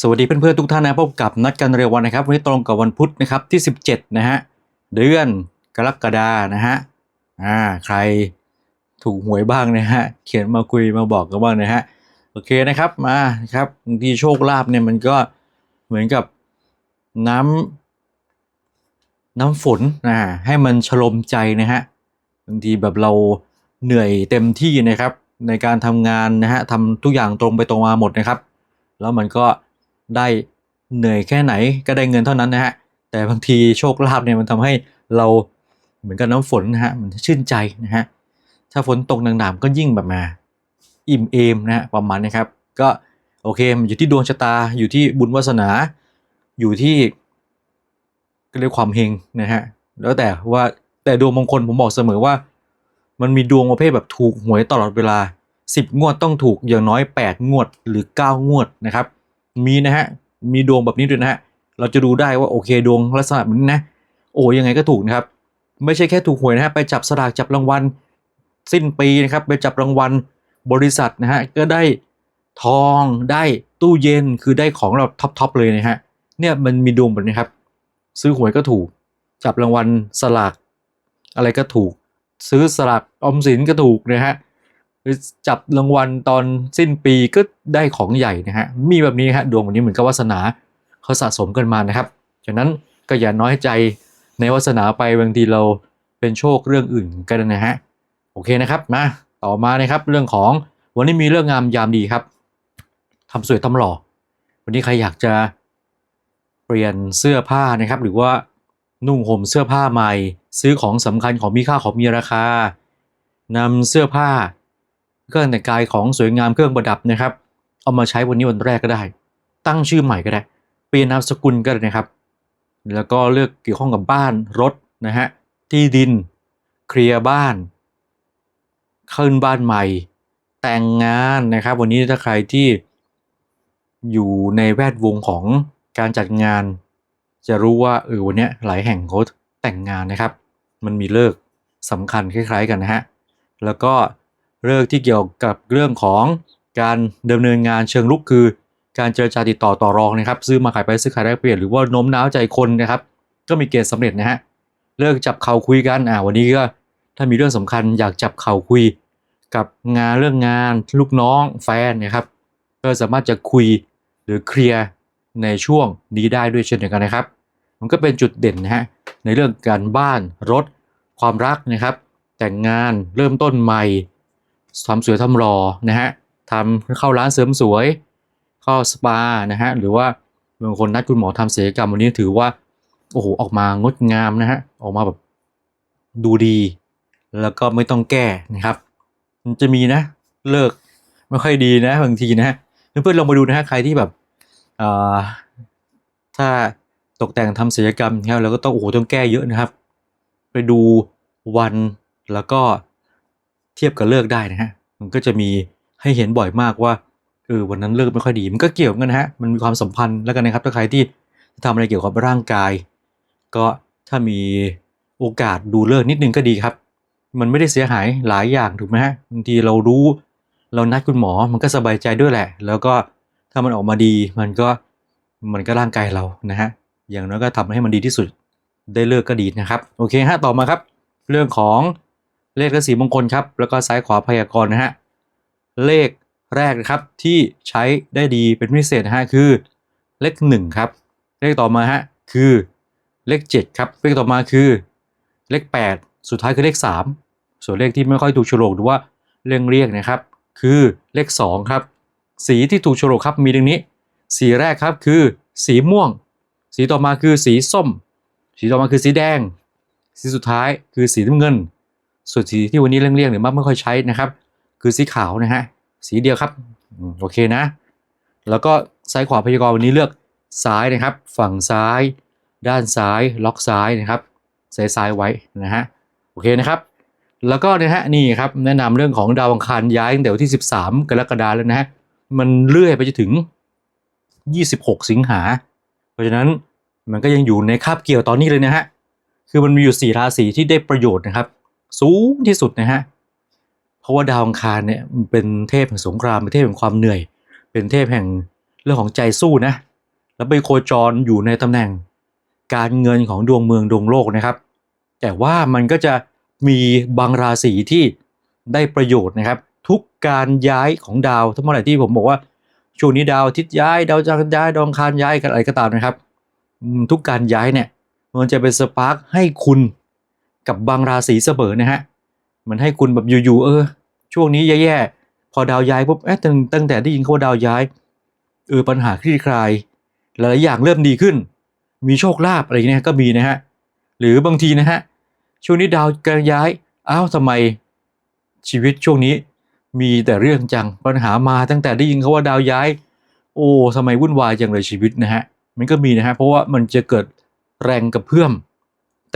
สวัสดีเพื่อนๆทุกท่านนะพบกับนัดกันเร็ววันนะครับวันนี้ตรงกับวันพุธนะครับที่ 17 นะฮะเดือนกรกฎานะฮะอ่าใครถูกหวยบ้างนะฮะเขียนมาคุยมาบอกกันบ้างนะฮะโอเคนะครับมาครับบางทีโชคลาภเนี่ยมันก็เหมือนกับน้ำน้ำฝนอ่าให้มันฉลมใจนะฮะบางทีแบบเราเหนื่อยเต็มที่นะครับในการทำงานนะฮะทำทุกอย่างตรงไปตรงมาหมดนะครับ แล้วมันก็ ได้เหนื่อยแค่ไหนก็ได้เงินเท่านั้นนะฮะ แต่บางทีโชคลาภเนี่ยมันทำให้เราเหมือนกับน้ำฝนนะฮะมันชื่นใจนะฮะ ถ้าฝนตกหนักๆก็ยิ่งแบบมาอิ่มเอมนะฮะประมาณนะครับ ก็โอเคมันอยู่ที่ดวงชะตาอยู่ที่บุญวาสนา อยู่ที่ก็เรียกความเฮงนะฮะแล้วแต่ว่าแต่ดวงมงคลผมบอกเสมอว่า มันมีดวงประเภทแบบถูกหวยตลอดเวลา 10 งวดต้องถูกอย่างน้อย 8 งวดหรือ 9 งวดนะครับ มีนะฮะ มีดวงแบบนี้ด้วยนะฮะ เราจะดูได้ว่าโอเคดวงลักษณะแบบนี้นะ โอ้ยังไงก็ถูกนะครับ ไม่ใช่แค่ถูกหวยนะฮะ ไปจับสลากจับรางวัล สิ้นปีนะครับ ไปจับรางวัลบริษัทนะฮะ ก็ได้ทองได้ตู้เย็นคือได้ของเราท็อปๆเลยนะฮะ เนี่ยมันมีดวงแบบนี้ครับ ซื้อหวยก็ถูก จับรางวัลสลากอะไรก็ถูก ซื้อสลากออมสินก็ถูกนะฮะ จับรางวัลตอนสิ้นปีก็ได้ของใหญ่นะฮะมีแบบนี้ฮะดวงแบบนี้เหมือนกับวาสนาเขาสะสมกันมานะครับฉะนั้นก็อย่าน้อยใจในวาสนาไปบางทีเราเป็นโชคเรื่องอื่นกันนะฮะโอเคนะครับมาต่อมานะครับเรื่องของวันนี้มีเรื่องงามยามดีครับทำสวยทำหล่อ วันนี้ใครอยากจะเปลี่ยนเสื้อผ้านะครับ หรือว่านุ่งห่มเสื้อผ้าใหม่ ซื้อของสำคัญของมีค่าของมีราคานำเสื้อผ้า เครื่องแต่งกายของสวยงามเครื่องประดับนะครับ เอามาใช้วันนี้วันแรกก็ได้ ตั้งชื่อใหม่ก็ได้ เปลี่ยนนามสกุลก็ได้นะครับ แล้วก็เลือกเกี่ยวข้องกับบ้านรถนะฮะที่ดิน เคลียร์บ้านขึ้นบ้านใหม่ แต่งงานนะครับ วันนี้ถ้าใครที่อยู่ในแวดวงของการจัดงาน จะรู้ว่าเออวันเนี้ยหลายแห่งเขาแต่งงานนะครับ มันมีเลิกสำคัญคล้าย ๆ กันนะฮะแล้วก็ เรื่องที่เกี่ยวกับเรื่องของการดำเนินงานเชิงลุกคือ การเจรจาติดต่อต่อรองนะครับ ซื้อมาขายไปซื้อขายแลกเปลี่ยนหรือว่าโน้มน้าวใจคนนะครับ ก็มีเกณฑ์สำเร็จนะฮะเลิกจับเข่าคุยกันอ่าวันนี้ก็ถ้ามีเรื่องสำคัญอยากจับเข่าคุย กับงานเรื่องงานลูกน้องแฟนนะครับก็สามารถจะคุยหรือเคลียร์ในช่วงนี้ได้ด้วยเช่นเดียวกันนะครับ มันก็เป็นจุดเด่นนะฮะในเรื่องการบ้านรถความรักนะครับ แต่งงานเริ่มต้นใหม่ ทำสวยทำหล่อนะฮะทำเข้าร้านเสริมสวย เข้าสปานะฮะหรือว่าบางคนนัดคุณหมอทำศัลยกรรมวันนี้ถือว่าโอ้โหออกมางดงามนะฮะออกมาแบบดูดี แล้วก็ไม่ต้องแก้นะครับ มันจะมีนะเลิกไม่ค่อยดีนะบางทีนะฮะเพื่อนๆลองมาดูนะฮะใครที่แบบอถ้าตกแต่งทำศัลยกรรมนะครับแล้วก็ต้องโอ้โหต้องแก้เยอะนะครับ ไปดูวันแล้วก็ เทียบกับเลิกได้นะฮะมันก็จะมีให้เห็นบ่อยมากว่าเออวันนั้นเลิกไม่ค่อยดี มันก็เกี่ยวกันนะฮะมันมีความสัมพันธ์แล้วกันนะครับถ้าใครที่ทำอะไรเกี่ยวกับร่างกาย ก็ถ้ามีโอกาสดูเลิกนิดนึงก็ดีครับ มันไม่ได้เสียหายหลายอย่างถูกไหมฮะบางทีเรารู้เรานัดคุณหมอมันก็สบายใจด้วยแหละ แล้วก็ถ้ามันออกมาดีมันก็มันก็ร่างกายเรานะฮะอย่างน้อยก็ทำให้มันดีที่สุดได้เลิกก็ดีนะครับ โอเคฮะต่อมาครับ เรื่องของ เลขและสีมงคลครับ แล้วก็ซ้ายขวาพยากรณ์นะฮะ เลขแรกนะครับที่ใช้ได้ดีเป็นพิเศษนะฮะคือเลขหนึ่งครับ เลขต่อมาฮะคือเลขเจ็ดครับ เลขต่อมาคือเลขแปดสุดท้ายคือเลขสามส่วนเลขที่ไม่ค่อยถูกโฉลกหรือว่าเรื่องเรียกนะครับ คือเลขสองครับ สีที่ถูกโฉลกครับมีดังนี้ สีแรกครับคือสีม่วง สีต่อมาคือสีส้ม สีต่อมาคือสีแดง สีสุดท้ายคือสีน้ำเงิน ส่วนสีที่วันนี้เลี่ยงๆหรือมักไม่ค่อยใช้นะครับ คือสีขาวนะฮะสีเดียวครับโอเคนะ แล้วก็ซ้ายขวาพยากรณ์วันนี้เลือกซ้ายนะครับ ฝั่งซ้าย ด้านซ้าย ล็อกซ้ายนะครับซ้ายซ้ายไว้นะฮะโอเคนะครับแล้วก็นะฮะนี่ครับแนะนำเรื่องของดาวอังคารย้ายตั้งแต่วันที่ 13 กรกฎาคมแล้วนะฮะมันเลื่อยไปจนถึง 26 สิงหา เพราะฉะนั้นมันก็ยังอยู่ในคาบเกี่ยวตอนนี้เลยนะฮะคือมันมีอยู่สี่ราศีที่ได้ประโยชน์นะครับ สูงที่สุดนะฮะเพราะว่าดาวอังคารเนี่ยเป็นเทพแห่งสงครามเป็นเทพแห่งความเหนื่อย เป็นเทพแห่งเรื่องของใจสู้นะ แล้วไปโคจรอยู่ในตำแหน่งการเงินของดวงเมืองดวงโลกนะครับ แต่ว่ามันก็จะมีบางราศีที่ได้ประโยชน์นะครับ ทุกการย้ายของดาวทั้งหมดที่ผมบอกว่าช่วงนี้ดาวทิตย์ย้ายดาวจันทร์ย้ายดาวอังคารย้ายกันอะไรก็ตามนะครับ ทุกการย้ายเนี่ยมันจะเป็นสปาร์คให้คุณ กับบางราศีเสมอนะฮะมันให้คุณแบบอยู่ๆเออ ช่วงนี้แย่ๆพอดาวย้ายปุ๊บเอ๊ะตั้งตั้งแต่ได้ยินเขาว่าดาวย้ายเออปัญหาคลี่คลาย หลายอย่างเริ่มดีขึ้น มีโชคลาภอะไรอย่างเงี้ยก็มีนะฮะหรือบางทีนะฮะช่วงนี้ดาวกำลังย้ายอ้าวทำไมชีวิตช่วงนี้มีแต่เรื่องจังปัญหามาตั้งแต่ได้ยินเขาว่าดาวย้าย โอ้ทำไมวุ่นวายจังเลยชีวิตนะฮะมันก็มีนะฮะเพราะว่ามันจะเกิดแรงกระเพื่อม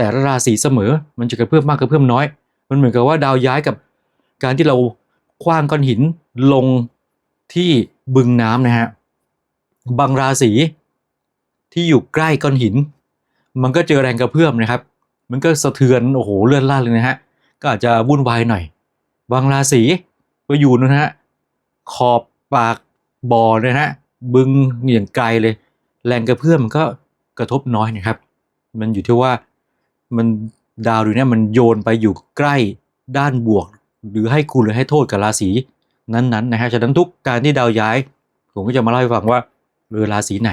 แต่ละราศีเสมอ มันจะกระเพื่อมมากกระเพื่อมน้อย มันเหมือนกับว่าดาวย้ายกับการที่เราคว้างก้อนหินลงที่บึงน้ำนะฮะ บางราศีที่อยู่ใกล้ก้อนหิน มันก็เจอแรงกระเพื่อมนะครับ มันก็สะเทือนโอ้โหเลื่อนล่าเลยนะฮะ ก็อาจจะวุ่นวายหน่อย บางราศีก็อยู่นะฮะขอบปากบ่อนะฮะบึงอย่างไกลเลย แรงกระเพื่อมมันก็กระทบน้อยนะครับ มันอยู่ที่ว่า มันดาวดวงนี้มันโยนไปอยู่ใกล้ด้านบวก หรือให้คุณหรือให้โทษกับราศีนั้นๆนะฮะฉะนั้นทุกการที่ดาวย้าย ผมก็จะมาเล่าให้ฟังว่าเออราศีไหน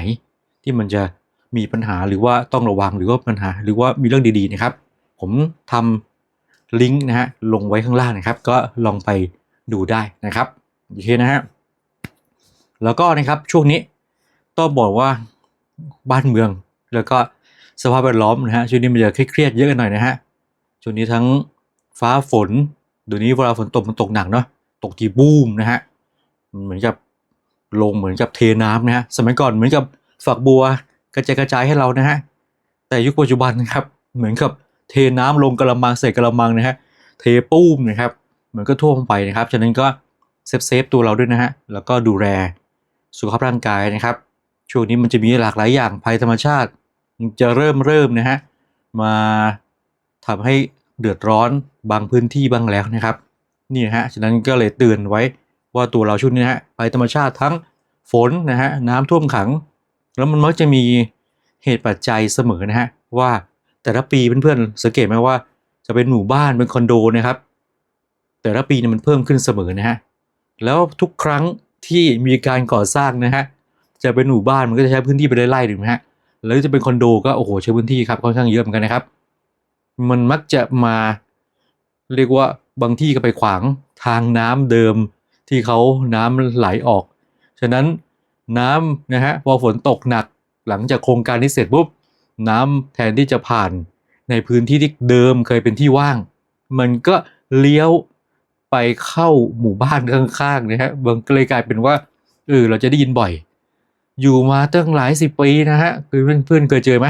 ที่มันจะมีปัญหาหรือว่าต้องระวังหรือว่าปัญหา หรือว่ามีเรื่องดีๆนะครับ ผมทำลิงก์นะฮะลงไว้ข้างล่างนะครับ ก็ลองไปดูได้นะครับโอเคนะฮะแล้วก็นะครับช่วงนี้ต้องบอกว่าบ้านเมืองแล้วก็ สภาพแวดล้อมนะฮะช่วงนี้มันจะเครียดๆเยอะกันหน่อยนะฮะช่วงนี้ทั้งฟ้าฝนเดี๋ยวนี้เวลาฝนตกมันตกหนักเนาะตกทีบูมนะฮะมันเหมือนกับลงเหมือนกับเทน้ำนะฮะสมัยก่อนเหมือนกับฝักบัวกระจายกระจายให้เรานะฮะแต่ยุคปัจจุบันนะครับเหมือนกับเทน้ำลงกระมังใส่กระมังนะฮะเทปุ้มนะครับมันก็ท่วมไปนะครับฉะนั้นก็เซฟเซฟตัวเราด้วยนะฮะแล้วก็ดูแลสุขภาพร่างกายนะครับ ช่วงนี้มันจะมีหลากหลายอย่างภัยธรรมชาติ จะเริ่มเริ่มนะฮะมาทำให้เดือดร้อนบางพื้นที่บ้างแล้วนะครับนี่ฮะฉะนั้นก็เลยเตือนไว้ว่าตัวเราช่วงนี้นะฮะภัยธรรมชาติทั้งฝนนะฮะน้ำท่วมขัง แล้วมันมักจะมีเหตุปัจจัยเสมอนะฮะว่าแต่ละปีเพื่อนๆสังเกตไหมว่า จะเป็นหมู่บ้านเป็นคอนโดนะครับ แต่ละปีเนี่ยมันเพิ่มขึ้นเสมอนะฮะแล้วทุกครั้งที่มีการก่อสร้างนะฮะจะเป็นหมู่บ้านมันก็จะใช้พื้นที่ไปไล่ๆถูกไหมฮะ แล้วจะเป็นคอนโดก็โอ้โหใช้พื้นที่ครับค่อนข้างเยอะเหมือนกันนะครับ มันมักจะมาเรียกว่าบางที่ก็ไปขวางทางน้ำเดิมที่เขาน้ำไหลออก ฉะนั้นน้ำนะฮะพอฝนตกหนักหลังจากโครงการนี้เสร็จปุ๊บน้ำแทนที่จะผ่านในพื้นที่ที่เดิมเคยเป็นที่ว่าง มันก็เลี้ยวไปเข้าหมู่บ้านข้างๆนะฮะบางเลยกลายเป็นว่าเออเราจะได้ยินบ่อย อยู่มาตั้งหลายสิบปีนะฮะคือเพื่อนๆเคยเจอไหม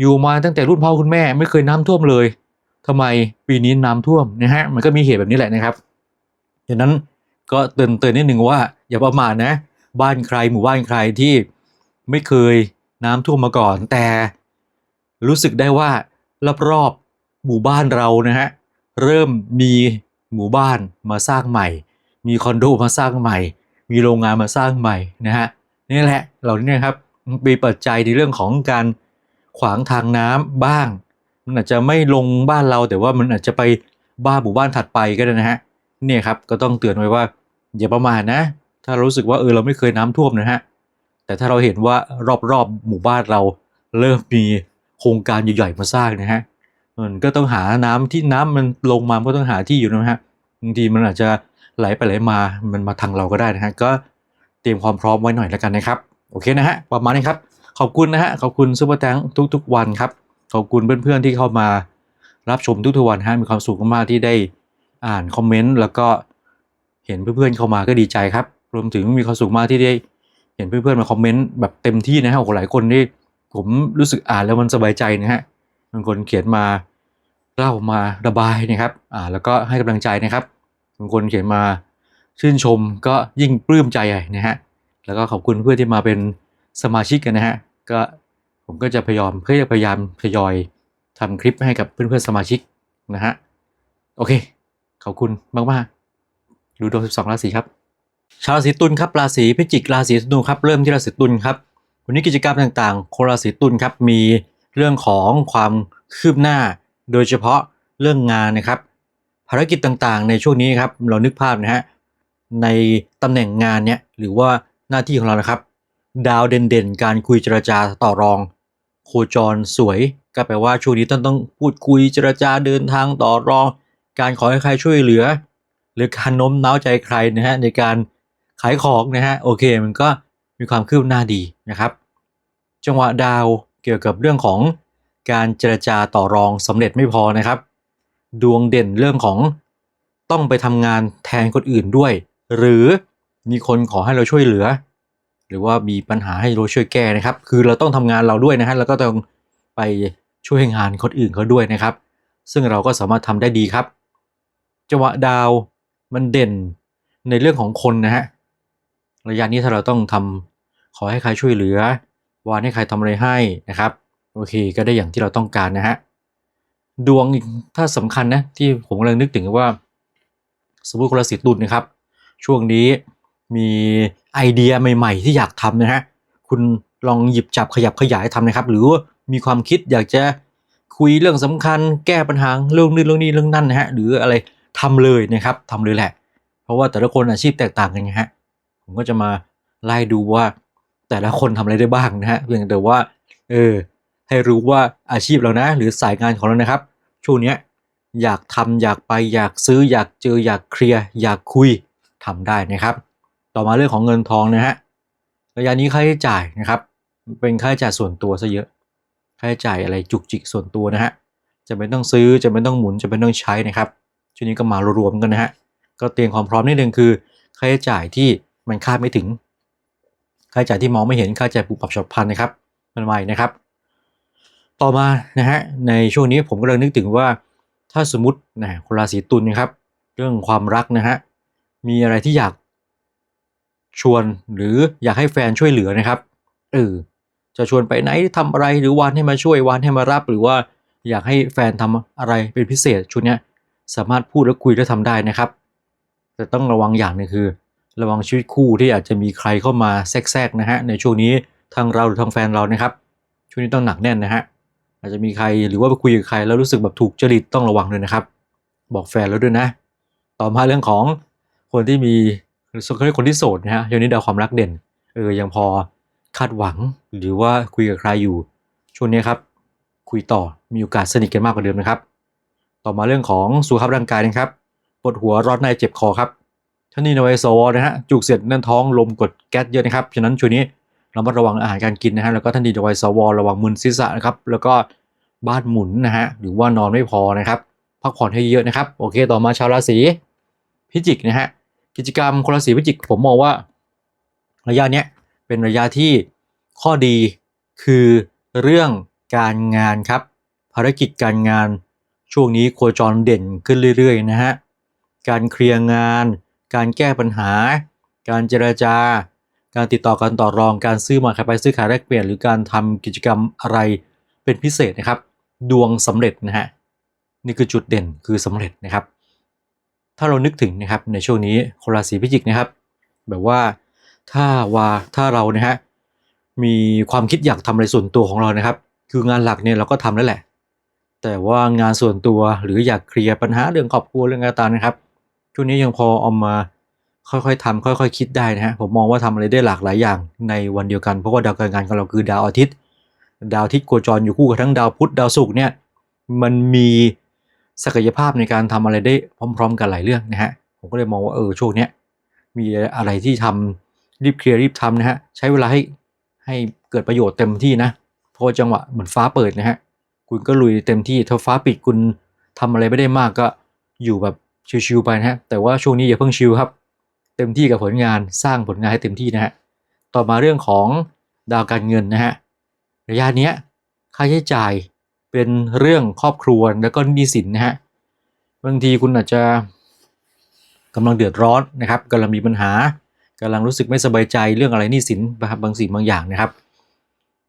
อยู่มาตั้งแต่รุ่นพ่อคุณแม่ไม่เคยน้ำท่วมเลยทำไมปีนี้น้ำท่วมนะฮะมันก็มีเหตุแบบนี้แหละนะครับดังนั้นก็เตือนเตือนนิดหนึ่งว่า อย่าประมาทนะ บ้านใครหมู่บ้านใครที่ไม่เคยน้ำท่วมมาก่อน แต่รู้สึกได้ว่ารอบๆหมู่บ้านเรานะฮะเริ่มมีหมู่บ้านมาสร้างใหม่ มีคอนโดมาสร้างใหม่ มีโรงงานมาสร้างใหม่นะฮะ นี่แหละเหล่านี้นะครับมีปัจจัยในเรื่องของการขวางทางน้ำบ้าง มันอาจจะไม่ลงบ้านเราแต่ว่ามันอาจจะไปบ้านหมู่บ้านถัดไปก็ได้นะฮะเนี่ยครับก็ต้องเตือนไว้ว่าอย่าประมาทนะ ถ้ารู้สึกว่าเออเราไม่เคยน้ำท่วมนะฮะแต่ถ้าเราเห็นว่ารอบๆหมู่บ้านเราเริ่มมีโครงการใหญ่ๆมาสร้างนะฮะมันก็ต้องหาน้ำที่น้ำมันลงมาก็ต้องหาที่อยู่นะฮะบางทีมันอาจจะไหลไปไหลมามันมาทางเราก็ได้นะฮะก็ ตรียมความพร้อมไว้หน่อยแล้วกันนะครับโอเคนะฮะประมาณนี้ครับขอบคุณนะฮะขอบคุณซูเปอร์แตงทุก ๆ วันครับขอบคุณเพื่อนๆที่เข้ามารับชมทุกๆวันฮะมีความสุขมากๆที่ได้อ่านคอมเมนต์แล้วก็เห็นเพื่อนๆเข้ามาก็ดีใจครับ รวมถึงมีความสุขมากที่ได้เห็นเพื่อนๆมาคอมเมนต์แบบเต็มที่นะฮะโอ้หหลายคนที่ผมรู้สึกอ่านแล้วมันสบายใจนะฮะบางคนเขียนมาเล่ามาระบายนะครับอ่าแล้วก็ให้กำลังใจนะครับบางคนเขียนมา ชื่นชมก็ยิ่งปลื้มใจใหญ่นะฮะแล้วก็ขอบคุณเพื่อนที่มาเป็นสมาชิกกันนะฮะก็ผมก็จะพยายามเพื่อพยายามทยอยทำคลิปให้กับเพื่อนๆสมาชิกนะฮะโอเค ขอบคุณมากๆดูดวง12 ราศีครับ ชาวราศีตุลครับราศีพิจิกราศีธนูครับเริ่มที่ราศีตุลครับวันนี้กิจกรรมต่างๆคนราศีตุลครับมีเรื่องของความคืบหน้า โดยเฉพาะเรื่องงานนะครับ ภารกิจต่างๆ ในช่วงนี้ครับเรานึกภาพนะฮะ ในตำแหน่งงานเนี่ยหรือว่าหน้าที่ของเรานะครับ ดาวเด่นๆ การคุยเจรจาต่อรอง โคจรสวย ก็แปลว่าช่วงนี้ต้องต้องพูดคุยเจรจาเดินทางต่อรอง การขอให้ใครช่วยเหลือ หรือการโน้มน้าวใจใครนะฮะในการขายของนะฮะโอเคมันก็มีความคืบหน้าดีนะครับ จังหวะดาวเกี่ยวกับเรื่องของการเจรจาต่อรองสำเร็จไม่พอนะครับ ดวงเด่นเรื่องของต้องไปทำงานแทนคนอื่นด้วย หรือมีคนขอให้เราช่วยเหลือ หรือว่ามีปัญหาให้เราช่วยแก้นะครับ คือเราต้องทำงานเราด้วยนะฮะแล้วก็ต้องไปช่วยงานคนอื่นเขาด้วยนะครับ ซึ่งเราก็สามารถทำได้ดีครับจังหวะดาวมันเด่นในเรื่องของคนนะฮะระยะนี้ถ้าเราต้องทำขอให้ใครช่วยเหลือ วานให้ใครทำอะไรให้นะครับ โอเคก็ได้อย่างที่เราต้องการนะฮะดวงอีกถ้าสำคัญนะที่ผมกำลังนึกถึงว่า สมมติคนราศีตุลนะครับ ช่วงนี้มีไอเดียใหม่ ๆ ที่อยากทำนะฮะคุณลองหยิบจับขยับขยายทำนะครับ หรือว่ามีความคิดอยากจะคุยเรื่องสำคัญ แก้ปัญหาเรื่องนี้เรื่องนี้เรื่องนั้นนะฮะหรืออะไรทำเลยนะครับทำเลยแหละ เพราะว่าแต่ละคนอาชีพแตกต่างกันไงฮะผมก็จะมาไล่ดูว่าแต่ละคนทำอะไรได้บ้างนะฮะเพียงแต่ว่าเออให้รู้ว่าอาชีพเรานะ หรือสายงานของเรานะครับ ช่วงนี้อยากทำอยากไปอยากซื้ออยากเจออยากเคลียร์อยากคุย ทำได้นะครับ ต่อมาเรื่องของเงินทองนะฮะระยะนี้ค่าใช้จ่ายนะครับ เป็นค่าใช้จ่ายส่วนตัวซะเยอะค่าใช้จ่ายอะไรจุกจิกส่วนตัวนะฮะจะไม่ต้องซื้อจะไม่ต้องหมุนจะไม่ต้องใช้นะครับช่วงนี้ก็มารวมๆกันนะฮะก็เตรียมความพร้อมนิดนึงคือค่าใช้จ่ายที่มันคาดไม่ถึงค่าใช้จ่ายที่มองไม่เห็นค่าใช้จ่ายปุบปับฉับพลันนะครับมันใหม่นะครับ ต่อมานะฮะในช่วงนี้ผมก็เลยนึกถึงว่าถ้าสมมตินะคนราศีตุลนะครับ เรื่องความรักนะฮะ มีอะไรที่อยากชวนหรืออยากให้แฟนช่วยเหลือนะครับเออจะชวนไปไหนทำอะไรหรือวานให้มาช่วยวานให้มารับ หรือว่าอยากให้แฟนทำอะไรเป็นพิเศษชุดนี้สามารถพูดและคุยและทำได้นะครับ แต่ต้องระวังอย่างหนึงคือ ระวังชีวิตคู่ที่อาจจะมีใครเข้ามาแทรกๆนะฮะในช่วงนี้ทางเราหรือทางแฟนเรานะครับ ช่วงนี้ต้องหนักแน่นนะฮะอาจจะมีใครหรือว่าไปคุยกับใครแล้วรู้สึกแบบถูกจริตต้องระวังด้วยนะครับ บอกแฟนแล้วด้วยนะ ต่อมาเรื่องของ คนที่มีเขาเรียกคนที่โสดนะฮะช่วงนี้ดาวความรักเด่นเออยังพอคาดหวังหรือว่าคุยกับใครอยู่ ช่วงนี้ครับ คุยต่อมีโอกาสสนิทกันมากกว่าเดิมนะครับ ต่อมาเรื่องของสุขภาพร่างกายนะครับปวดหัวร้อนในเจ็บคอครับท่านี้ในวัยสวนะฮะจุกเสียดแน่นท้องลมกดแก๊สเยอะนะครับฉะนั้นช่วงนี้เรามาระวังอาหารการกินนะฮะแล้วก็ท่านดีในวัยสวระวังมึนศีรษะนะครับ แล้วก็บ้านหมุนนะฮะหรือว่านอนไม่พอนะครับ พักผ่อนให้เยอะนะครับ โอเค ต่อมาชาวราศี พิจิกนะฮะกิจกรรมคนราศีพิจิกผมมองว่า ระยะเนี้ยเป็นระยะที่ข้อดีคือเรื่องการงานครับ ภารกิจการงานช่วงนี้โคจรเด่นขึ้นเรื่อยๆนะฮะการเคลียร์งาน การแก้ปัญหา การเจรจา การติดต่อการต่อรองการซื้อมาขายไปซื้อขายแลกเปลี่ยน หรือการทำกิจกรรมอะไรเป็นพิเศษนะครับ ดวงสำเร็จนะฮะนี่คือจุดเด่นคือสำเร็จนะครับ ถ้าเรานึกถึงนะครับในช่วงนี้คนราศีพิจิกนะครับ แบบว่าถ้าว่าถ้าเรานะฮะมีความคิดอยากทำอะไรส่วนตัวของเรานะครับ คืองานหลักเนี่ยเราก็ทำแล้วแหละ แต่ว่างานส่วนตัวหรืออยากเคลียร์ปัญหาเรื่องครอบครัวเรื่องการตานะครับช่วงนี้ยังพอเอามาค่อยๆทำค่อยๆ คิดได้นะฮะผมมองว่าทำอะไรได้หลากหลายอย่างในวันเดียวกันเพราะว่าดาวการงานของเราคือดาวอาทิตย์ ดาวอาทิตย์โคจรอยู่คู่กับทั้งดาวพุธดาวศุกร์เนี่ยมันมี ศักยภาพในการทำอะไรได้พร้อม ๆ กันหลายเรื่องนะฮะผมก็เลยมองว่าเออช่วงเนี้ยมีอะไรที่ทำรีบเคลียร์รีบทำนะฮะใช้เวลาให้ให้เกิดประโยชน์เต็มที่นะเพราะจังหวะเหมือนฟ้าเปิดนะฮะคุณก็ลุยเต็มที่ถ้าฟ้าปิดคุณทำอะไรไม่ได้มากก็อยู่แบบชิวๆไปนะฮะแต่ว่าช่วงนี้อย่าเพิ่งชิวครับ เต็มที่กับผลงานสร้างผลงานให้เต็มที่นะฮะต่อมาเรื่องของดาวการเงินนะฮะระยะเนี้ยค่าใช้จ่าย เป็นเรื่องครอบครัวแล้วก็หนี้สินนะฮะบางทีคุณอาจจะกำลังเดือดร้อนนะครับกำลังมีปัญหากำลังรู้สึกไม่สบายใจเรื่องอะไรหนี้สินนะครับบางสิ่งบางอย่างนะครับ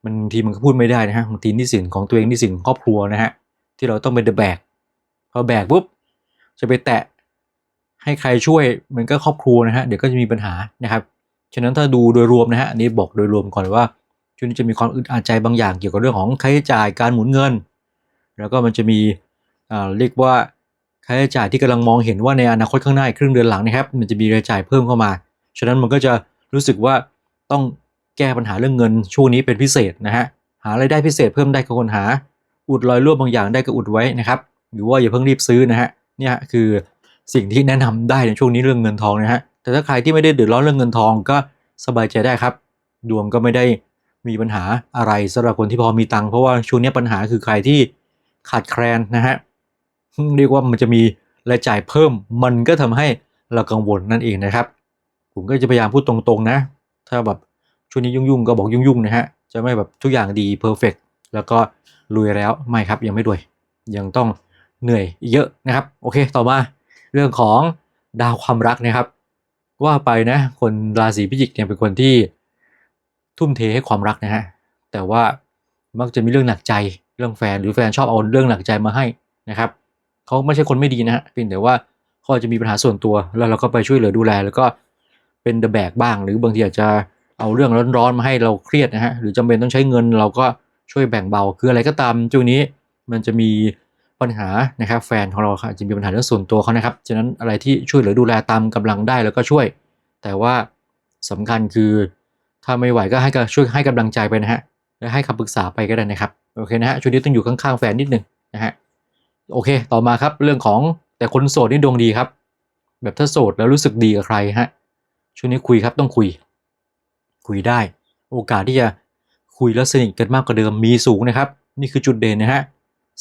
บางทีมันก็พูดไม่ได้นะฮะบางทีหนี้สินของตัวเองหนี้สินของครอบครัวนะฮะที่เราต้องเป็นเดอะแบกพอแบกปุ๊บจะไปแตะให้ใครช่วยมันก็ครอบครัวนะฮะเดี๋ยวก็จะมีปัญหานะครับฉะนั้นถ้าดูโดยรวมนะฮะอันนี้บอกโดยรวมก่อนว่าช่วงนี้จะมีความอึดอัดใจบางอย่างเกี่ยวกับเรื่องของค่าใช้จ่ายการหมุนเงิน แล้วก็มันจะมีเรียกว่าค่าใช้จ่ายที่กำลังมองเห็นว่าในอนาคตข้างหน้าครึ่งเดือนหลังนะครับ มันจะมีรายจ่ายเพิ่มเข้ามา ฉะนั้นมันก็จะรู้สึกว่าต้องแก้ปัญหาเรื่องเงินช่วงนี้เป็นพิเศษนะฮะหารายได้พิเศษเพิ่มได้ก็คนหา อุดรอยรั่วบางอย่างได้ก็อุดไว้นะครับหรือว่าอย่าเพิ่งรีบซื้อนะฮะเนี่ยคือสิ่งที่แนะนำได้ในช่วงนี้เรื่องเงินทองนะฮะแต่ถ้าใครที่ไม่ได้เดือดร้อนเรื่องเงินทองก็สบายใจได้ครับ ดวงก็ไม่ได้มีปัญหาอะไรสำหรับคนที่พอมีตังค์เพราะว่าช่วงนี้ปัญหาคือใครที่ ขาดแคลนนะฮะเรียกว่ามันจะมีรายจ่ายเพิ่ม มันก็ทำให้เรากังวลนั่นเองนะครับ ผมก็จะพยายามพูดตรงๆนะ ถ้าแบบช่วงนี้ยุ่งๆก็บอกยุ่งๆนะฮะจะไม่แบบทุกอย่างดีเพอร์เฟกแล้วก็รวยแล้วไม่ครับยังไม่รวย ยังต้องเหนื่อยเยอะนะครับ โอเคต่อมาเรื่องของดาวความรักนะครับ ว่าไปนะคนราศีพิจิกเนี่ยเป็นคนที่ทุ่มเทให้ความรักนะฮะแต่ว่ามักจะมีเรื่องหนักใจ เรื่องแฟนหรือแฟนชอบเอาเรื่องหนักใจมาให้นะครับเขาไม่ใช่คนไม่ดีนะฮะเพียงแต่ว่าเขาอาจจะมีปัญหาส่วนตัวแล้วเราก็ไปช่วยเหลือดูแล แล้วก็เป็นเดอะแบกบ้าง หรือบางทีอาจจะเอาเรื่องร้อนๆมาให้เราเครียดนะฮะหรือจำเป็นต้องใช้เงินเราก็ช่วยแบ่งเบาคืออะไรก็ตามช่วงนี้มันจะมีปัญหานะครับแฟนของเราอาจจะมีปัญหาเรื่องส่วนตัวเขานะครับฉะนั้นอะไรที่ช่วยเหลือดูแลตามกำลังได้แล้วก็ช่วย แต่ว่าสำคัญคือถ้าไม่ไหวก็ให้ก็ช่วยให้กำลังใจไปนะฮะ และให้คำปรึกษาไปก็ได้นะครับโอเคนะฮะช่วงนี้ต้องอยู่ข้างๆแฟนนิดนึงนะฮะโอเค ต่อมาครับเรื่องของแต่คนโสดนี่ดวงดีครับ แบบถ้าโสดแล้วรู้สึกดีกับใครฮะช่วงนี้คุยครับต้องคุย คุยได้ โอกาสที่จะคุยแล้วสนิทกันมากกว่าเดิมมีสูงนะครับ นี่คือจุดเด่นนะฮะ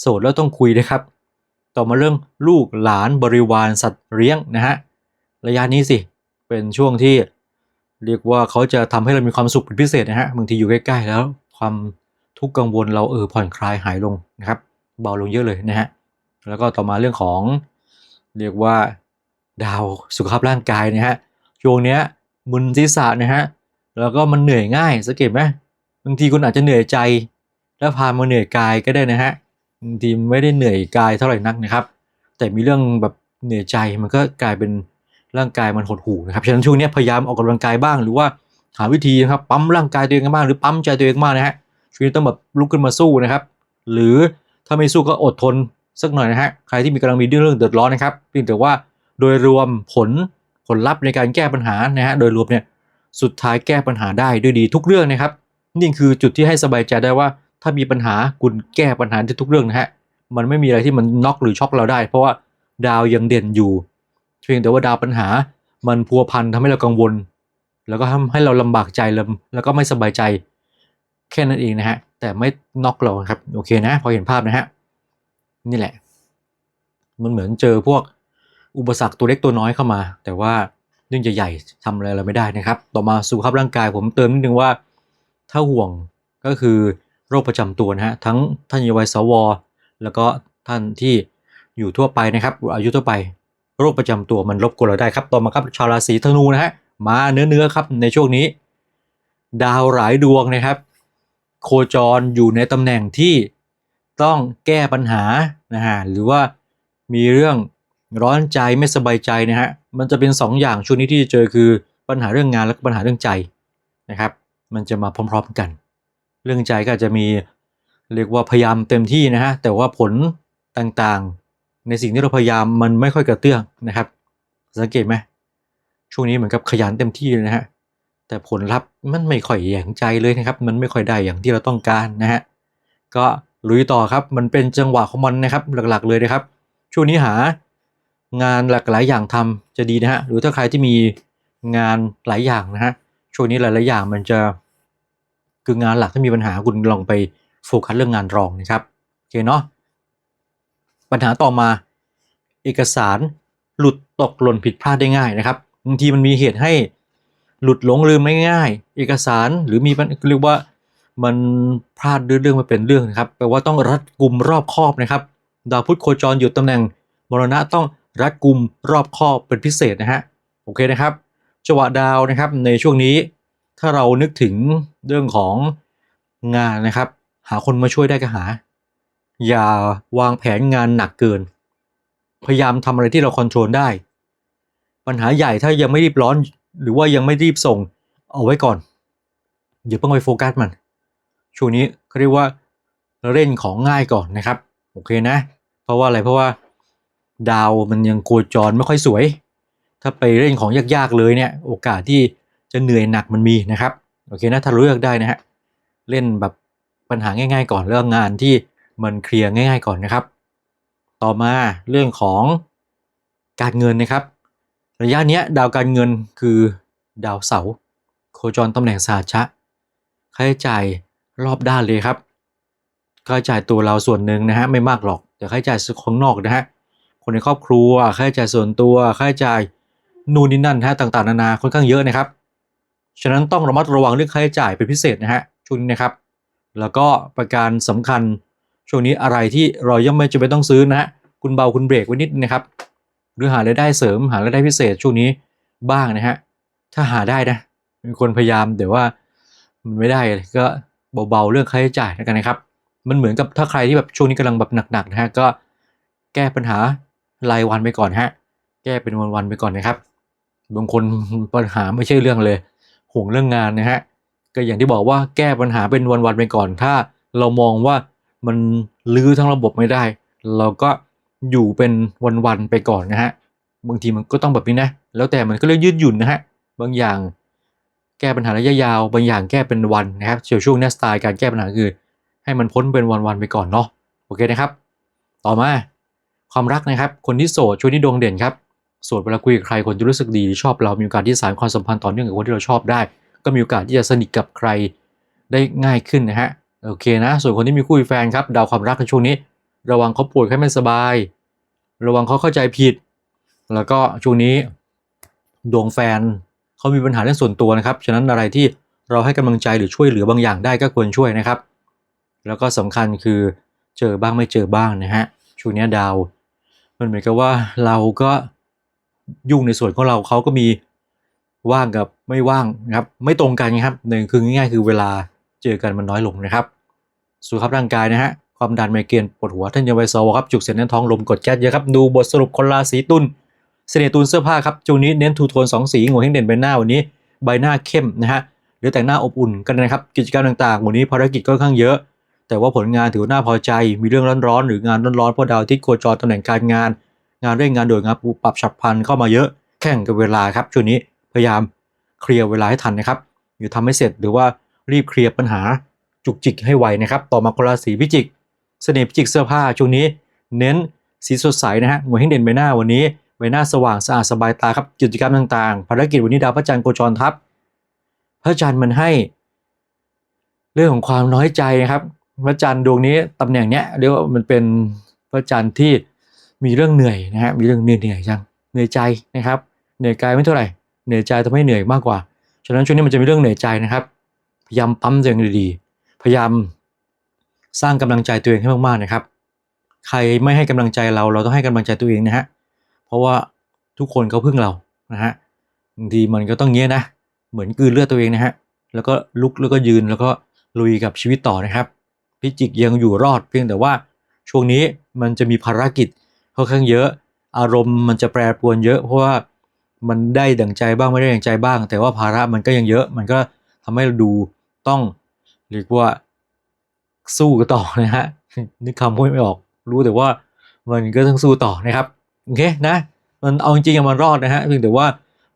โสดแล้วต้องคุยนะครับ ต่อมาเรื่องลูกหลานบริวารสัตว์เลี้ยงนะฮะระยะนี้สิเป็นช่วงที่ เรียกว่าเขาจะทำให้เรามีความสุขเป็นพิเศษนะฮะบางทีอยู่ใกล้ๆแล้ว ความทุกข์กังวลเราเออผ่อนคลายหายลงนะครับ เบาลงเยอะเลยนะฮะแล้วก็ต่อมาเรื่องของเรียกว่าดาวสุขภาพร่างกายนะฮะช่วงเนี้ยมึนศีรษะนะฮะแล้วก็มันเหนื่อยง่ายสังเกตไหมบางทีคุณอาจจะเหนื่อยใจ แล้วพามาเหนื่อยกายก็ได้นะฮะบางทีไม่ได้เหนื่อยกายเท่าไหร่นักนะครับ แต่มีเรื่องแบบเหนื่อยใจมันก็กลายเป็นร่างกายมันหดหู่นะครับฉะนั้นช่วงนี้พยายามออกกำลังกายบ้างหรือว่า หาวิธีนะครับปั๊มร่างกายตัวเองกันบ้างหรือปั๊มใจตัวเองบ้างนะฮะช่วงนี้ต้องแบบลุกขึ้นมาสู้นะครับ หรือถ้าไม่สู้ก็อดทนสักหน่อยนะฮะใครที่มีกำลังมีเรื่องเดือดร้อนนะครับเพียงแต่ว่าโดยรวมผลผลลัพธ์ในการแก้ปัญหานะฮะโดยรวมเนี่ยสุดท้ายแก้ปัญหาได้ด้วยดีทุกเรื่องนะครับ นี่คือจุดที่ให้สบายใจได้ว่า ถ้ามีปัญหาคุณแก้ปัญหาได้ทุกเรื่องนะฮะมันไม่มีอะไรที่มันน็อกหรือช็อกเราได้ เพราะว่าดาวยังเด่นอยู่เพียงแต่ว่าดาวปัญหามันพัวพันทำให้เรากังวล แล้วก็ทำให้เราลำบากใจแล้วแล้วก็ไม่สบายใจแค่นั้นเองนะฮะ แต่ไม่น็อกเราครับ โอเคนะ พอเห็นภาพนะฮะ นี่แหละ มันเหมือนเจอพวกอุปสรรคตัวเล็กตัวน้อยเข้ามา แต่ว่าเรื่องใหญ่ๆทำอะไรเราไม่ได้นะครับ ต่อมาสุขภาพร่างกายผมเติมนิดนึงว่า ถ้าห่วงก็คือโรคประจำตัวนะฮะ ทั้งท่านยวัยสว แล้วก็ท่านที่อยู่ทั่วไปนะครับ อายุทั่วไป โรคประจำตัวมันรบกวนเราได้ครับ ต่อมาครับชาวราศีธนูนะฮะ มาเนื้อเนื้อๆครับในช่วงนี้ ดาวหลายดวงนะครับ โคจรอยู่ในตำแหน่งที่ต้องแก้ปัญหานะฮะหรือว่ามีเรื่องร้อนใจไม่สบายใจนะฮะมันจะเป็นสองอย่างช่วงนี้ที่จะเจอคือปัญหาเรื่องงานและปัญหาเรื่องใจนะครับ มันจะมาพร้อม ๆกัน เรื่องใจก็จะมีเรียกว่าพยายามเต็มที่นะฮะแต่ว่าผลต่างๆ ในสิ่งที่เราพยายามมันไม่ค่อยกระเตื้องนะครับ สังเกตไหม ช่วงนี้เหมือนกับขยันเต็มที่เลยนะฮะ แต่ผลลัพธ์มันไม่ค่อยอย่างใจเลยนะครับ มันไม่ค่อยได้อย่างที่เราต้องการนะฮะ ก็ลุยต่อครับ มันเป็นจังหวะของมันนะครับ หลักๆ เลยนะครับ ช่วงนี้หางานหลากหลายอย่างทำจะดีนะฮะ หรือถ้าใครที่มีงานหลายอย่างนะฮะ ช่วงนี้หลายๆอย่างมันจะคืองานหลักถ้ามีปัญหาคุณลองไปโฟกัสเรื่องงานรองนะครับ โอเคเนาะ ปัญหาต่อมาเอกสารหลุดตกหล่นผิดพลาดได้ง่ายนะครับ บางทีมันมีเหตุให้หลุดหลงลืมไม่ง่ายเอกสารหรือมีปัญเรียกว่ามันพลาดเรื่องมาเป็นเรื่องนะครับแปลว่าต้องรัดกุมรอบคอบนะครับ ดาวพุธโคจรอยู่ตำแหน่งมรณะต้องรัดกุมรอบคอบเป็นพิเศษนะฮะโอเคนะครับจังหวะดาวนะครับในช่วงนี้ ถ้าเรานึกถึงเรื่องของงานนะครับ หาคนมาช่วยได้ก็หา อย่าวางแผนงานหนักเกิน พยายามทำอะไรที่เราควบคุมได้ ปัญหาใหญ่ถ้ายังไม่รีบร้อน หรือว่ายังไม่รีบส่งเอาไว้ก่อนอย่าเพิ่งไปโฟกัสมัน ช่วงนี้เขาเรียกว่าเล่นของง่ายก่อนนะครับ โอเคนะ เพราะว่าอะไรเพราะว่าดาวมันยังโคจรไม่ค่อยสวย ถ้าไปเล่นของยากๆเลยเนี่ย โอกาสที่จะเหนื่อยหนักมันมีนะครับ โอเคนะถ้าเลือกได้นะฮะเล่นแบบปัญหาง่าย ๆ ก่อนเรื่องงานที่มันเคลียร์ง่าย ๆ ก่อนนะครับ ต่อมาเรื่องของการเงินนะครับ ระยะเนี้ยดาวการเงินคือดาวเสาร์โคจรตำแหน่งสาชะค่าใช้จ่ายรอบด้านเลยครับค่าใช้จ่ายตัวเราส่วนหนึ่งนะฮะไม่มากหรอกแต่ค่าใช้จ่ายข้างนอกนะฮะคนในครอบครัวค่าใช้จ่ายส่วนตัวค่าใช้จ่ายนู่นนี่นั่นฮะต่างๆนานาค่อนข้างเยอะนะครับฉะนั้นต้องระมัดระวังเรื่องค่าใช้จ่ายเป็นพิเศษนะฮะช่วงนี้นะครับ แล้วก็ประการสำคัญช่วงนี้อะไรที่เรายังไม่จำเป็นต้องซื้อนะฮะคุณเบาคุณเบรกไว้นิดนะครับ หรือหารายได้เสริมหารายได้พิเศษช่วงนี้บ้างนะฮะถ้าหาได้นะมีคนพยายามแต่ว่ามันไม่ได้ก็เบาๆเรื่องค่าใช้จ่ายแล้วกันนะครับ มันเหมือนกับถ้าใครที่แบบช่วงนี้กำลังแบบหนักๆนะฮะก็แก้ปัญหารายวันไปก่อนฮะแก้เป็นวันๆไปก่อนนะครับบางคนปัญหาไม่ใช่เรื่องเลยห่วงเรื่องงานนะฮะก็อย่างที่บอกว่าแก้ปัญหาเป็นวันๆไปก่อน ถ้าเรามองว่ามันลื้อทั้งระบบไม่ได้ เราก็ อยู่เป็นวันๆไปก่อนนะฮะบางทีมันก็ต้องแบบนี้นะ แล้วแต่มันก็เรื่องยืดหยุ่นนะฮะบางอย่างแก้ปัญหาระยะยาว บางอย่างแก้เป็นวันนะครับเชียวช่วงนี้สไตล์การแก้ปัญหาคือ ให้มันพ้นเป็นวันๆไปก่อนเนาะโอเคนะครับ ต่อมาความรักนะครับ คนที่โสดช่วงนี้ดวงเด่นครับโสดเวลาคุยกับใครคนจะรู้สึกดีชอบเรามีโอกาสที่สานความสัมพันธ์ต่อเนื่องกับคนที่เราชอบได้ ก็มีโอกาสที่จะสนิทกับใครได้ง่ายขึ้นนะฮะโอเคนะ ส่วนคนที่มีคู่แฟนครับดาวความรักในช่วงนี้ ระวังเขาป่วยแค่ไม่สบาย ระวังเขาเข้าใจผิด แล้วก็ช่วงนี้ดวงแฟนเขามีปัญหาเรื่องส่วนตัวนะครับ ฉะนั้นอะไรที่เราให้กำลังใจหรือช่วยเหลือบางอย่างได้ก็ควรช่วยนะครับ แล้วก็สำคัญคือเจอบ้างไม่เจอบ้างนะฮะช่วงนี้ดาว มันเหมือนกับว่าเราก็ยุ่งในส่วนของเราเขาก็มีว่างกับไม่ว่างนะครับไม่ตรงกันนะครับหนึ่งคือง่ายๆ คือเวลาเจอกันมันน้อยลงนะครับสุขภาพร่างกายนะฮะ ความดันไมเกรนปวดหัวท่านยังไวซอครับจุกเส้นแน่นท้องลมกดแก๊สเยอะครับดูบทสรุปคนราศีตุลเสน่ห์ตุลเสื้อผ้าครับช่วงนี้เน้นทูโทนสองสีหัวเฮงเด่นใบหน้าวันนี้ใบหน้าเข้มนะฮะหรือแต่งหน้าอบอุ่นกันนะครับกิจกรรมต่างๆวันนี้ภารกิจก็ค่อนข้างเยอะ แต่ว่าผลงานถือว่าน่าพอใจมีเรื่องร้อนๆหรืองานร้อนๆเพราะดาวที่โคจรตำแหน่งการงาน งานเร่งงานโดยงานปรับฉับพลันเข้ามาเยอะแข่งกับเวลาครับช่วงนี้พยายามเคลียร์เวลาให้ทันนะครับอยู่ทำให้เสร็จหรือว่ารีบเคลียร์ปัญหาจุกจิกให้ไวนะครับต่อมาคนราศีพิจิก เสน่ห์พิจิกเสื้อผ้าช่วงนี้ เน้นสีสดใสนะฮะหัวให้เด่นใบหน้าวันนี้ใบหน้าสว่างสะอาดสบายตาครับกิจกรรมต่างๆ ภารกิจวันนี้ดาวพระจันทร์โคจรทับพระจันทร์มันให้ เรื่องของความน้อยใจนะครับ พระจันทร์ดวงนี้ตำแหน่งเนี้ยเรียกว่ามันเป็นพระจันทร์ที่มีเรื่องเหนื่อยนะฮะมีเรื่องเหนื่อยเหนื่อยจังเหนื่อยใจนะครับเหนื่อยกายไม่เท่าไหร่เหนื่อยใจทำให้เหนื่อยมากกว่าฉะนั้นช่วงนี้มันจะมีเรื่องเหนื่อยใจนะครับ พยายามปั๊มตัวเองดีๆพยายาม สร้างกำลังใจตัวเองให้มากๆนะครับ ใครไม่ให้กำลังใจเราเราต้องให้กำลังใจตัวเองนะฮะเพราะว่าทุกคนเขาพึ่งเรานะฮะบางทีมันก็ต้องเงี้ยนะ เหมือนกืนเลือดตัวเองนะฮะแล้วก็ลุกแล้วก็ยืนแล้วก็ลุยกับชีวิตต่อนะครับ พิจิกยังอยู่รอดเพียงแต่ว่าช่วงนี้มันจะมีภารกิจค่อนข้างเยอะ อารมณ์มันจะแปรปรวนเยอะ เพราะว่ามันได้ดั่งใจบ้างไม่ได้ดั่งใจบ้าง แต่ว่าภาระมันก็ยังเยอะ มันก็ทำให้เราดูต้องเรียกว่า สู้กันต่อนะฮะนึกคำพูดไม่ออกรู้แต่ว่ามันก็ต้องสู้ต่อนะครับโอเคนะ มันเอาจริงๆมันรอดนะฮะเพียงแต่ว่า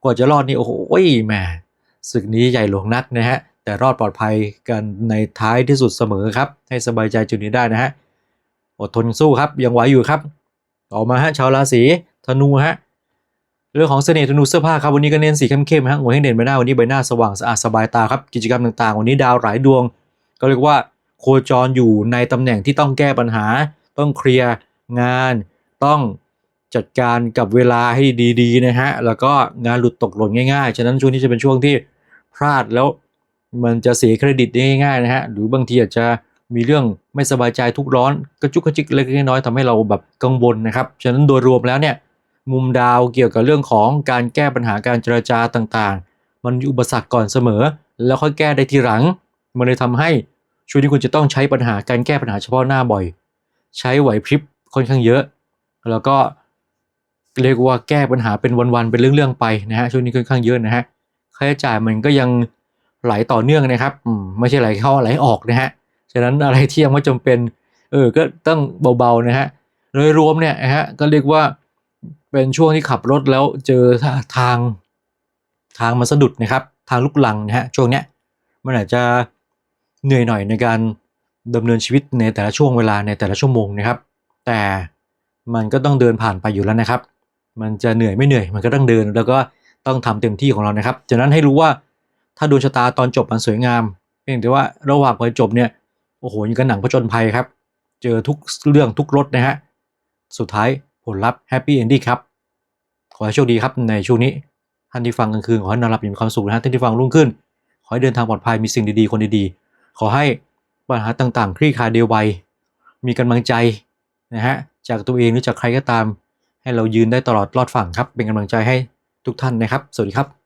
กว่าจะรอดนี่โอ้โหแหมศึกนี้ใหญ่หลวงนักนะฮะแต่รอดปลอดภัยกันในท้ายที่สุดเสมอครับ ให้สบายใจจุดนี้ได้นะฮะอดทนสู้ครับยังไหวอยู่ครับต่อมาฮะชาวราศีธนูฮะเรื่องของเสน่ห์ธนูเสื้อผ้าครับวันนี้ก็เน้นสีเข้มๆฮะหัวให้เด่นใบหน้าวันนี้ใบหน้าสว่างสะอาดสบายตาครับกิจกรรมต่างๆ วันนี้ดาวหลายดวง ก็เรียกว่า โคจรอยู่ในตำแหน่งที่ต้องแก้ปัญหา ต้องเคลียร์งาน ต้องจัดการกับเวลาให้ดีๆนะฮะ แล้วก็งานหลุดตกหล่นง่ายๆ ฉะนั้นช่วงนี้จะเป็นช่วงที่พลาดแล้วมันจะเสียเครดิตได้ง่ายๆนะฮะ หรือบางทีอาจจะมีเรื่องไม่สบายใจทุกร้อนกระจุกกระจิกเล็กน้อยๆทำให้เราแบบกังวลนะครับ ฉะนั้นโดยรวมแล้วเนี่ยมุมดาวเกี่ยวกับเรื่องของการแก้ปัญหาการเจรจาต่างๆ มันมีอุปสรรคก่อนเสมอ แล้วค่อยแก้ได้ทีหลัง มันเลยทำให้ ช่วงนี้คุณจะต้องใช้ปัญหาการแก้ปัญหาเฉพาะหน้าบ่อย ใช้ไหวพริบค่อนข้างเยอะ แล้วก็เรียกว่าแก้ปัญหาเป็นวันๆเป็นเรื่องๆไปนะฮะช่วงนี้ค่อนข้างเยอะนะฮะค่าใช้จ่ายมันก็ยังไหลต่อเนื่องนะครับไม่ใช่ไหลเข้าไหลออกนะฮะฉะนั้นอะไรที่ยังไม่จำเป็นเออก็ต้องเบาๆนะฮะโดยรวมเนี่ยนะฮะก็เรียกว่าเป็นช่วงที่ขับรถแล้วเจอทางทางมันสะดุดนะครับ ทางลุกลังนะฮะช่วงเนี้ยมันอาจจะ เหนื่อยหน่อยในการดำเนินชีวิตในแต่ละช่วงเวลาในแต่ละชั่วโมงนะครับ แต่มันก็ต้องเดินผ่านไปอยู่แล้วนะครับ มันจะเหนื่อยไม่เหนื่อยมันก็ต้องเดิน แล้วก็ต้องทำเต็มที่ของเรานะครับจากนั้นให้รู้ว่าถ้าดวงชะตาตอนจบมันสวยงาม เพียงแต่ว่าระหว่างไปจบเนี่ยโอ้โหยังกับหนังผจญภัยครับ เจอทุกเรื่องทุกรสนะฮะสุดท้ายผลลัพธ์แฮปปี้เอนดิ้งครับ ขอให้โชคดีครับในช่วงนี้ท่านที่ฟังกลางคืนขอให้นอนหลับอย่างมีความสุขนะฮะท่านที่ฟังรุ่งขึ้น ขอให้เดินทางปลอดภัยมีสิ่งดีๆคนดีๆ ขอให้ปัญหาต่างๆ คลี่คลายเดียวไว มีกำลังใจนะฮะจากตัวเองหรือจากใครก็ตาม ให้เรายืนได้ตลอดรอดฝั่งครับ เป็นกำลังใจให้ทุกท่านนะครับ สวัสดีครับ